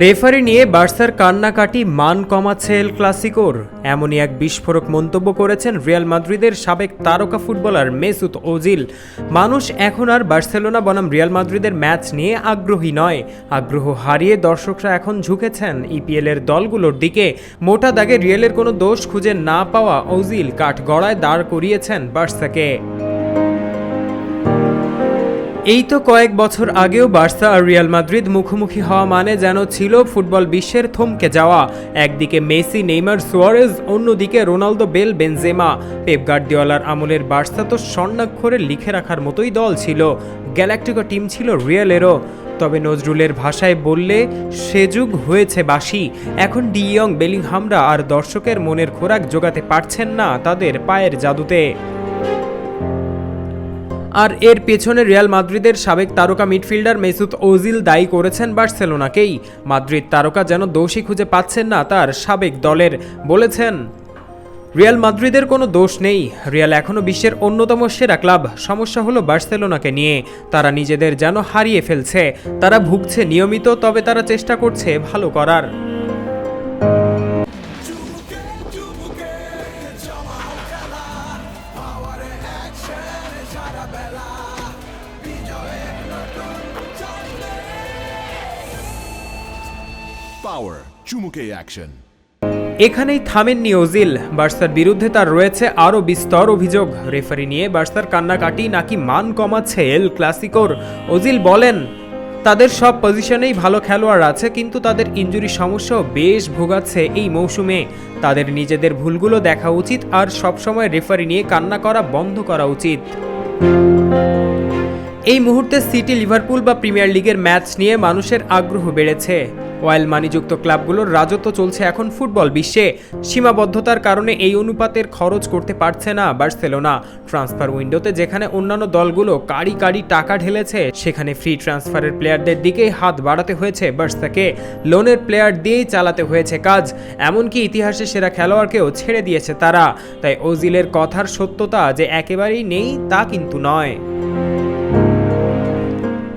Referee নিয়ে বার্সার কান্নাকাটি মান কমাচ্ছে এল ক্লাসিকোর এমনই এক বিস্ফোরক মন্তব্য করেছেন রিয়াল মাদ্রিদের সাবেক তারকা ফুটবলার মেসুত ওজিল। মানুষ এখন আর বার্সেলোনা বনাম রিয়াল মাদ্রিদের ম্যাচ নিয়ে আগ্রহী নয়। আগ্রহ হারিয়ে দর্শকরা এখন ঝুঁকেছেন ইপিএল এর দলগুলোর দিকে। মোটা দাগে রিয়ালের কোনো দোষ খুঁজে না পাওয়া ওজিল কাঠগড়ায় দাঁড় করিয়েছেন বার্সাকে। এই তো কয়েক বছর আগেও বার্সা আর রিয়াল মাদ্রিদ মুখোমুখি হওয়া মানে যেন ছিল ফুটবল বিশ্বের থমকে যাওয়া। একদিকে মেসি, নেইমার, সুয়ারেজ, অন্যদিকে রোনালদো, বেল, বেনজেমা। পেপ গার্দিওলার আমলের বার্সা তো স্বর্ণাক্ষরে লিখে রাখার মতোই দল ছিল। গ্যালাক্টিকো টিম ছিল রিয়ালেরও। তবে নজরুলের ভাষায় বললে, সে যুগ হয়েছে বাসি এখন ডিয়ং বেলিংহামরা আর দর্শকের মনের খোরাক জোগাতে পারছেন না তাদের পায়ের জাদুতে। আর এর পেছনে রিয়াল মাদ্রিদের সাবেক তারকা মিডফিল্ডার মেসুত ওজিল দায়ী করেছেন বার্সেলোনাকেই। মাদ্রিদ তারকা যেন দোষী খুঁজে পাচ্ছেন না তার সাবেক দলের, বলেছেন। রিয়াল মাদ্রিদের কোনো দোষ নেই। রিয়াল এখনও বিশ্বের অন্যতম সেরা ক্লাব। সমস্যা হলো বার্সেলোনাকে নিয়ে। তারা নিজেদের যেন হারিয়ে ফেলছে। তারা ভুগছে নিয়মিত, তবে তারা চেষ্টা করছে ভালো করার। Power, চুমুকে অ্যাকশন এখানেই থামেননি ওজিল। বার্সার বিরুদ্ধে তার রয়েছে আরও বিস্তর অভিযোগ। রেফারি নিয়ে বার্সার কান্নাকাটি নাকি মান কমাচ্ছে এল ক্লাসিকোর। ওজিল বলেন, তাদের সব পজিশনেই ভালো খেলোয়াড় আছে, কিন্তু তাদের ইঞ্জুরি সমস্যাও বেশ ভোগাচ্ছে এই মৌসুমে। তাদের নিজেদের ভুলগুলো দেখা উচিত আর সবসময় রেফারি নিয়ে কান্না করা বন্ধ করা উচিত। Música এই মুহূর্তে সিটি, লিভারপুল বা প্রিমিয়ার লিগের ম্যাচ নিয়ে মানুষের আগ্রহ বেড়েছে। ওয়াইল মানিযুক্ত ক্লাবগুলোর রাজত্ব চলছে এখন ফুটবল বিশ্বে। সীমাবদ্ধতার কারণে এই অনুপাতের খরচ করতে পারছে না বার্সেলোনা। ট্রান্সফার উইন্ডোতে যেখানে অন্যান্য দলগুলো কারি কারি টাকা ঢেলেছে, সেখানে ফ্রি ট্রান্সফারের প্লেয়ারদের দিকেই হাত বাড়াতে হয়েছে বার্সাকে। লোনের প্লেয়ার দিয়েই চালাতে হয়েছে কাজ, এমনকি ইতিহাসে সেরা খেলোয়াড়কেও ছেড়ে দিয়েছে তারা। তাই ওজিলের কথার সত্যতা যে একেবারেই নেই তা কিন্তু নয়।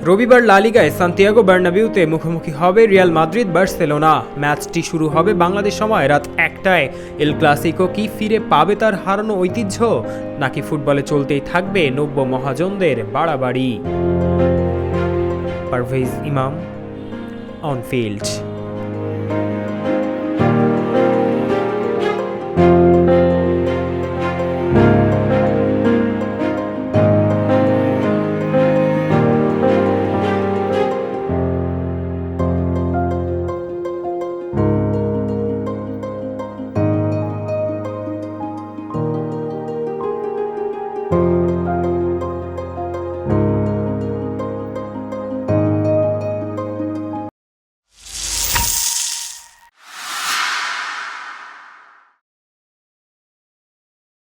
রবিবার লালিগায় সান্তিয়াগো বার্নাবিউতে মুখোমুখি হবে রিয়াল মাদ্রিদ বার্সেলোনা। ম্যাচটি শুরু হবে বাংলাদেশ সময় রাত একটায়। এল ক্লাসিকো কি ফিরে পাবে তার হারানো ঐতিহ্য? নাকি ফুটবলে চলতেই থাকবে নব্য মহাজনদের বাড়াবাড়ি? পারভেজ ইমাম অন ফিল্ড